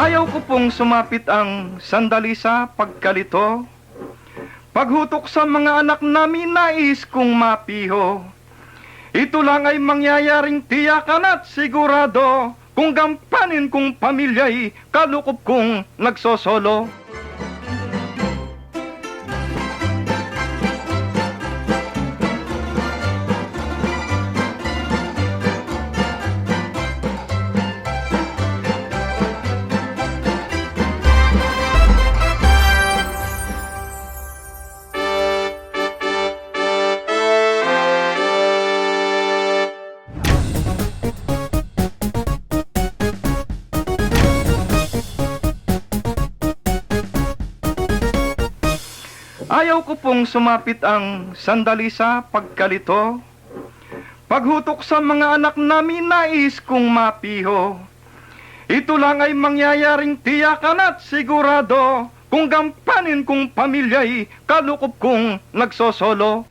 Ayaw ko pong sumapit ang sandali sa pagkalito. Paghutok sa mga anak namin nais kong mapiho. Ito lang ay mangyayaring tiyakan at sigurado kung gampanin kong pamilya'y kalukup kong nagsosolo. Ayaw ko pong sumapit ang sandali sa pagkalito. Paghutok sa mga anak namin nais kong mapiho. Ito lang ay mangyayaring tiyakan at sigurado kung gampanin kong pamilya'y kalukup kong nagsosolo.